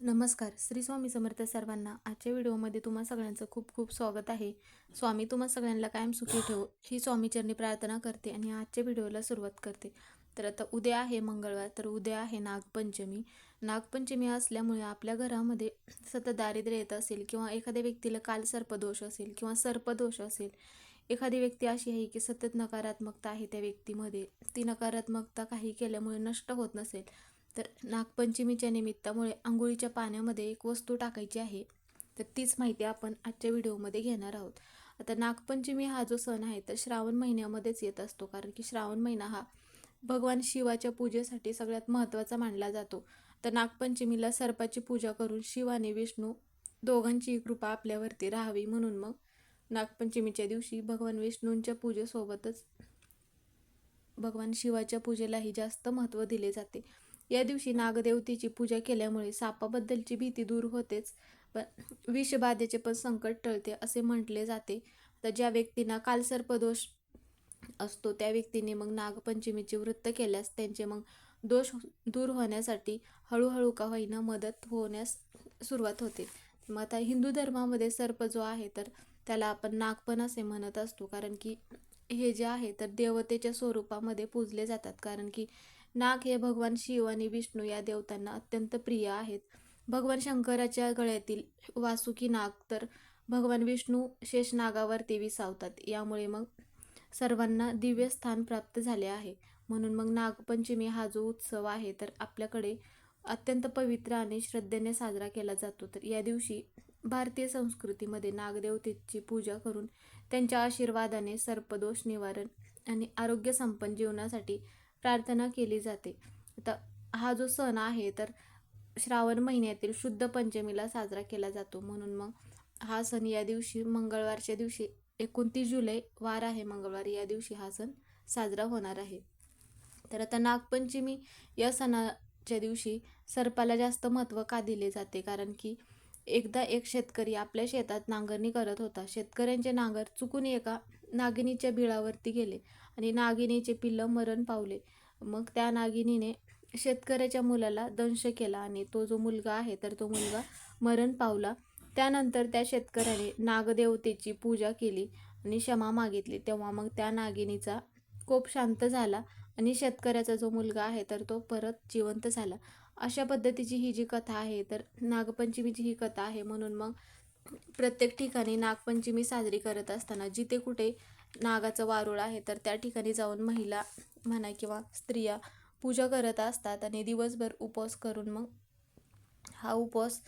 नमस्कार. श्री स्वामी समर्थ सर्वांना आजच्या व्हिडिओमध्ये तुम्हा सगळ्यांचं खूप खूप स्वागत आहे. स्वामी तुम्हा सगळ्यांना कायम सुखी ठेवो. ही स्वामीचरणी प्रार्थना करते आणि आजच्या व्हिडिओला सुरुवात करते. तर आता उद्या आहे मंगळवार तर उद्या आहे नागपंचमी. नागपंचमी असल्यामुळे आपल्या घरामध्ये सतत दारिद्र्य येत असेल किंवा एखाद्या व्यक्तीला काल सर्पदोष असेल किंवा सर्पदोष असेल एखादी व्यक्ती अशी आहे की सतत नकारात्मकता आहे त्या व्यक्तीमध्ये. ती नकारात्मकता काही केल्यामुळे नष्ट होत नसेल. तर नागपंचमीच्या निमित्तामुळे आंघोळीच्या पाण्यामध्ये एक वस्तू टाकायची आहे. तर तीच माहिती आपण आजच्या व्हिडिओमध्ये घेणार आहोत. आता नागपंचमी हा जो सण आहे तर श्रावण महिन्यामध्येच येत असतो. कारण की श्रावण महिना हा भगवान शिवाच्या पूजेसाठी सगळ्यात महत्त्वाचा मानला जातो. तर नागपंचमीला सर्पाची पूजा करून शिव आणि विष्णू दोघांची कृपा आपल्यावरती राहावी म्हणून मग नागपंचमीच्या दिवशी भगवान विष्णूंच्या पूजेसोबतच भगवान शिवाच्या पूजेलाही जास्त महत्त्व दिले जाते. या दिवशी नागदेवतेची पूजा केल्यामुळे सापाबद्दलची भीती दूर होतेच. पण विषबाधेचे पण संकट टळते असे म्हटले जाते. तर ज्या व्यक्तींना कालसर्पदोष असतो त्या व्यक्तीने मग नागपंचमीचे वृत्त केल्यास त्यांचे मग दोष दूर होण्यासाठी हळूहळू का होईना मदत होण्यास सुरुवात होते. मग आता हिंदू धर्मामध्ये सर्प जो आहे तर त्याला आपण नागपण असे म्हणत असतो. कारण की हे जे आहे तर देवतेच्या स्वरूपामध्ये पूजले जातात. कारण की नाग हे भगवान शिव आणि विष्णू या देवतांना अत्यंत प्रिय आहेत. भगवान शंकराच्या गळ्यातील वासुकी नाग तर भगवान विष्णू शेषनागावरती विसावतात यामुळे मग सर्वांना दिव्य स्थान प्राप्त झाले आहे. म्हणून मग नागपंचमी हा जो उत्सव आहे तर आपल्याकडे अत्यंत पवित्र आणि श्रद्धेने साजरा केला जातो. तर या दिवशी भारतीय संस्कृतीमध्ये नागदेवतेची पूजा करून त्यांच्या आशीर्वादाने सर्पदोष निवारण आणि आरोग्य संपन्न जीवनासाठी प्रार्थना केली जाते. आता हा जो सण आहे तर श्रावण महिन्यातील शुद्ध पंचमीला साजरा केला जातो. म्हणून मग हा सण या दिवशी मंगळवारच्या दिवशी एकोणतीस जुलै वार आहे मंगळवार या दिवशी हा सण साजरा होणार आहे. तर आता नागपंचमी या सणाच्या दिवशी सर्पाला जास्त महत्त्व का दिले जाते? कारण की एकदा एक शेतकरी आपल्या शेतात नांगरणी करत होता. शेतकऱ्यांचे नांगर चुकून एका नागिनीच्या बिळावरती गेले आणि नागिनीचे पिल्लं मरण पावले. मग त्या नागिनीने शेतकऱ्याच्या मुलाला दंश केला आणि तो जो मुलगा आहे तर तो मुलगा मरण पावला. त्यानंतर त्या शेतकऱ्याने नागदेवतेची पूजा केली आणि क्षमा मागितली. तेव्हा मग त्या नागिनीचा कोप शांत झाला आणि शेतकऱ्याचा जो मुलगा आहे तर तो परत जिवंत झाला. अशा पद्धतीची ही जी कथा आहे तर नागपंचमीची ही कथा आहे. म्हणून मग प्रत्येक ठिकाणी नागपंचमी साजरी करत असताना जिथे कुठे नागाचं वारुळ आहे तर त्या ठिकाणी जाऊन महिला म्हणा किंवा स्त्रिया पूजा करत असतात आणि दिवसभर उपवास करून मग हा उपवास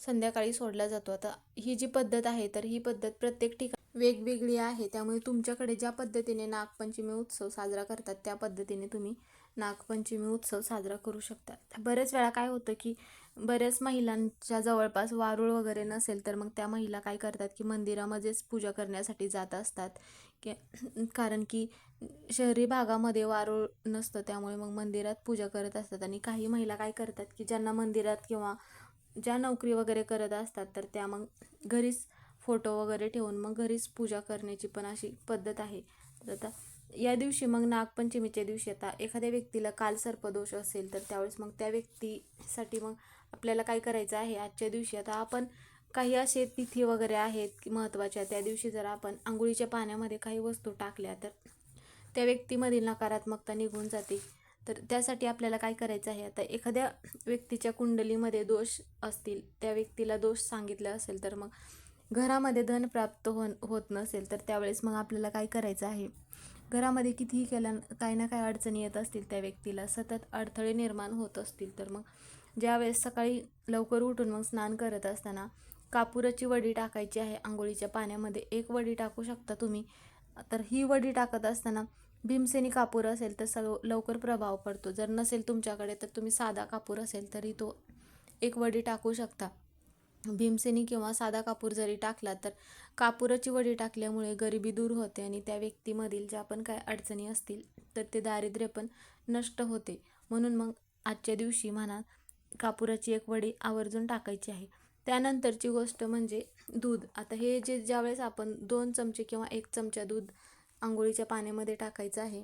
संध्याकाळी सोडला जातो. आता ही जी पद्धत आहे तर ही पद्धत प्रत्येक ठिकाणी वेगवेगळी आहे. त्यामुळे तुमच्याकडे ज्या पद्धतीने नागपंचमी उत्सव साजरा करतात त्या पद्धतीने तुम्ही नागपंचमी उत्सव साजरा करू शकता. बरेच वेळा काय होतं की बऱ्याच महिलांच्या जवळपास वारूळ वगैरे नसेल तर मग त्या महिला काय करतात की मंदिरामध्येच पूजा करण्यासाठी जात असतात. की कारण की शहरी भागामध्ये वारूळ नसतं त्यामुळे मग मंदिरात पूजा करत असतात. आणि काही महिला काय करतात की ज्यांना मंदिरात किंवा ज्या नोकरी वगैरे करत असतात तर त्या मग घरीच फोटो वगैरे ठेवून मग घरीच पूजा करण्याची पण अशी पद्धत आहे. तर आता या दिवशी मग नागपंचमीच्या दिवशी आता एखाद्या व्यक्तीला काल सर्पदोष असेल तर त्यावेळेस मग त्या व्यक्तीसाठी मग आपल्याला काय करायचं आहे आजच्या दिवशी? आता आपण काही असे तिथी वगैरे आहेत महत्त्वाच्या त्या दिवशी जर आपण आंघोळीच्या पाण्यामध्ये काही वस्तू टाकल्या तर त्या व्यक्तीमधील नकारात्मकता निघून जाते. तर त्यासाठी आपल्याला काय करायचं आहे? आता एखाद्या व्यक्तीच्या कुंडलीमध्ये दोष असतील त्या व्यक्तीला दोष सांगितला असेल तर मग घरामध्ये धन प्राप्त हो होत नसेल तर त्यावेळेस मग आपल्याला काय करायचं आहे? घरामध्ये कितीही केल्या काही ना काही अडचणी येत असतील त्या व्यक्तीला सतत अडथळे निर्माण होत असतील तर मग ज्यावेळेस सकाळी लवकर उठून मग स्नान करत असताना कापुराची वडी टाकायची आहे आंघोळीच्या पाण्यामध्ये. एक वडी टाकू शकता तुम्ही? तर ही वडी टाकत असताना भीमसेनी कापूर असेल तर सर्व लवकर प्रभाव पडतो. जर नसेल तुमच्याकडे तर तुम्ही साधा कापूर असेल तरी तो एक वडी टाकू शकता. भीमसेनी किंवा साधा कापूर जरी टाकला तर कापुराची वडी टाकल्यामुळे गरिबी दूर होते आणि त्या व्यक्तीमधील ज्या पण काय अडचणी असतील तर ते दारिद्र्य पण नष्ट होते. म्हणून मग आजच्या दिवशी म्हणा कापुराची एक वडी आवर्जून टाकायची आहे. त्यानंतरची गोष्ट म्हणजे दूध. आता हे जे ज्यावेळेस आपण दोन चमचे किंवा एक चमचा दूध आंघोळीच्या पाण्यामध्ये टाकायचं आहे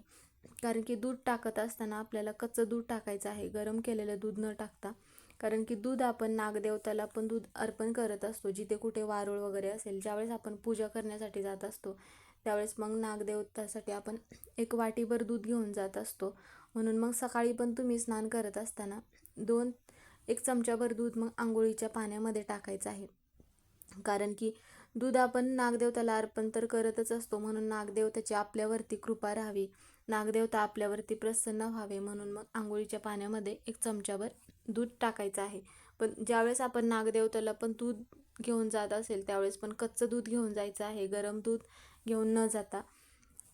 कारण की दूध टाकत असताना आपल्याला कच्चं दूध टाकायचं आहे. गरम केलेलं दूध न टाकता. कारण की दूध आपण नागदेवताला पण दूध अर्पण करत असतो. जिथे कुठे वारुळ वगैरे असेल ज्यावेळेस आपण पूजा करण्यासाठी जात असतो त्यावेळेस मग नागदेवतासाठी आपण एक वाटीभर दूध घेऊन जात असतो. म्हणून मग सकाळी पण तुम्ही स्नान करत असताना दोन एक चमचाभर दूध मग आंघोळीच्या पाण्यामध्ये टाकायचं आहे. कारण की दूध आपण नागदेवताला अर्पण तर करतच असतो म्हणून नागदेवताची आपल्यावरती कृपा राहावी. नागदेवता आपल्यावरती प्रसन्न व्हावे म्हणून मग आंघोळीच्या पाण्यामध्ये एक चमचाभर दूध टाकायचं आहे. पण ज्यावेळेस आपण नागदेवताला पण दूध घेऊन जात असेल त्यावेळेस पण कच्चं दूध घेऊन जायचं आहे गरम दूध घेऊन न जाता.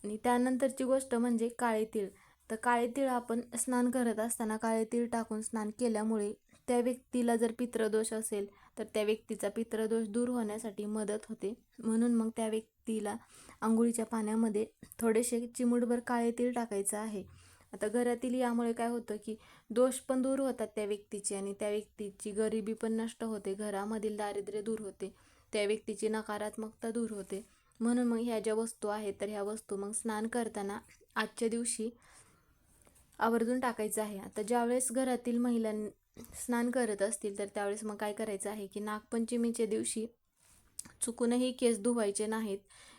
आणि त्यानंतरची गोष्ट म्हणजे काळे तीळ. तर काळे तीळ आपण स्नान करत असताना काळे तीळ टाकून स्नान केल्यामुळे त्या व्यक्तीला जर पित्रदोष असेल तर त्या व्यक्तीचा पित्रदोष दूर होण्यासाठी मदत होते. म्हणून मग त्या व्यक्तीला आंघोळीच्या पाण्यामध्ये थोडेसे चिमूटभर काळे तीळ टाकायचं आहे. आता घरातील यामुळे काय होतं की दोष पण दूर होतात त्या व्यक्तीचे आणि त्या व्यक्तीची गरिबी पण नष्ट होते घरामधील दारिद्र्य दूर होते त्या व्यक्तीची नकारात्मकता दूर होते. म्हणून मग ह्या ज्या वस्तू आहेत तर ह्या वस्तू मग स्नान करताना आजच्या दिवशी आवर्जून टाकायचं आहे. आता ज्यावेळेस घरातील महिलां स्नान करत असतील तर त्यावेळेस मग काय करायचं आहे की नागपंचमीच्या दिवशी चुकूनही केस धुवायचे नाहीत.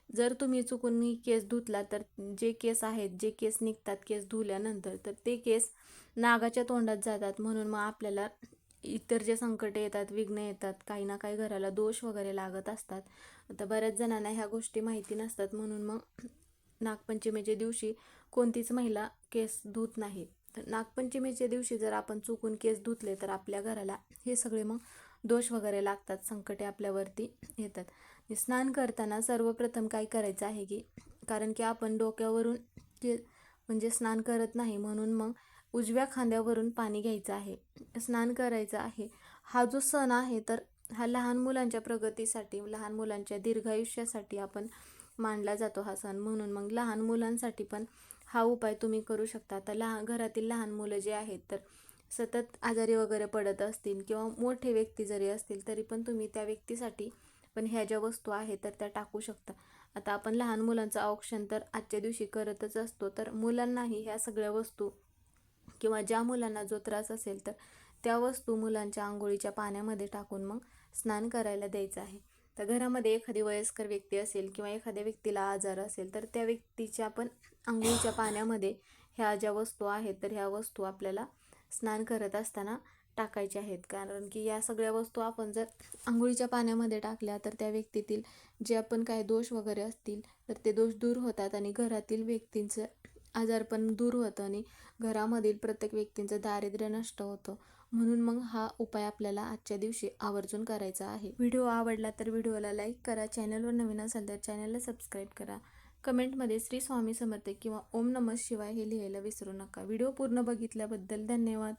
जर तुम्ही चुकूनही केस धुतला तर जे केस आहेत जे केस निघतात केस धुल्यानंतर तर ते केस नागाच्या तोंडात जातात. म्हणून मग आपल्याला इतर जे संकट येतात विघ्न येतात काही ना काही घराला दोष वगैरे लागत असतात. आता बऱ्याच जणांना ह्या गोष्टी माहिती नसतात. म्हणून मग नागपंचमीच्या दिवशी कोणतीच महिला केस धुत नाही तर नागपंचमीच्या दिवशी जर आपण चुकून केस धुतले तर आपल्या घराला हे सगळे मग दोष वगैरे लागतात संकटे आपल्यावरती येतात. म्हणजे स्नान करताना सर्वप्रथम काय करायचं आहे की कारण की आपण डोक्यावरून के म्हणजे स्नान करत नाही म्हणून मग उजव्या खांद्यावरून पाणी घ्यायचं आहे. स्नान करायचं आहे. हा जो सण आहे तर हा लहान मुलांच्या प्रगतीसाठी लहान मुलांच्या दीर्घायुष्यासाठी आपण मानला जातो हा सण. म्हणून मग लहान मुलांसाठी पण हा उपाय तुम्ही करू शकता. आता लहान घरातील लहान मुलं जे आहेत तर सतत आजारी वगैरे पडत असतील किंवा मोठे व्यक्ती जरी असतील तरी पण तुम्ही त्या व्यक्तीसाठी पण ह्या ज्या वस्तू आहेत तर त्या टाकू शकता. आता आपण लहान मुलांचं औक्षण तर आजच्या दिवशी करतच असतो तर मुलांनाही ह्या सगळ्या वस्तू किंवा ज्या मुलांना जो त्रास असेल तर त्या वस्तू मुलांच्या आंघोळीच्या पाण्यामध्ये टाकून मग स्नान करायला द्यायचं आहे. तर घरामध्ये एखादी वयस्कर व्यक्ती असेल किंवा एखाद्या व्यक्तीला आजार असेल तर त्या व्यक्तीच्या पण आंघोळीच्या पाण्यामध्ये ह्या ज्या वस्तू आहेत तर ह्या वस्तू आपल्याला स्नान करत असताना टाकायच्या आहेत. कारण की या सगळ्या वस्तू आपण जर आंघोळीच्या पाण्यामध्ये टाकल्या तर त्या व्यक्तीतील जे आपण काय दोष वगैरे असतील तर ते दोष दूर होतात आणि घरातील व्यक्तींचं आजारपण दूर होतं आणि घरामधील प्रत्येक व्यक्तींचं दारिद्र्य नष्ट होतं. म्हणून मग हा उपाय आपल्याला आजच्या दिवशी आवर्जून करायचा आहे. व्हिडिओ आवडला तर व्हिडिओला लाईक करा चॅनलवर नवीन असाल तर चॅनलला सबस्क्राईब करा. कमेंटमध्ये श्री स्वामी समर्थ किंवा ओम नमः शिवाय हे लिहायला विसरू नका. व्हिडिओ पूर्ण बघितल्याबद्दल धन्यवाद.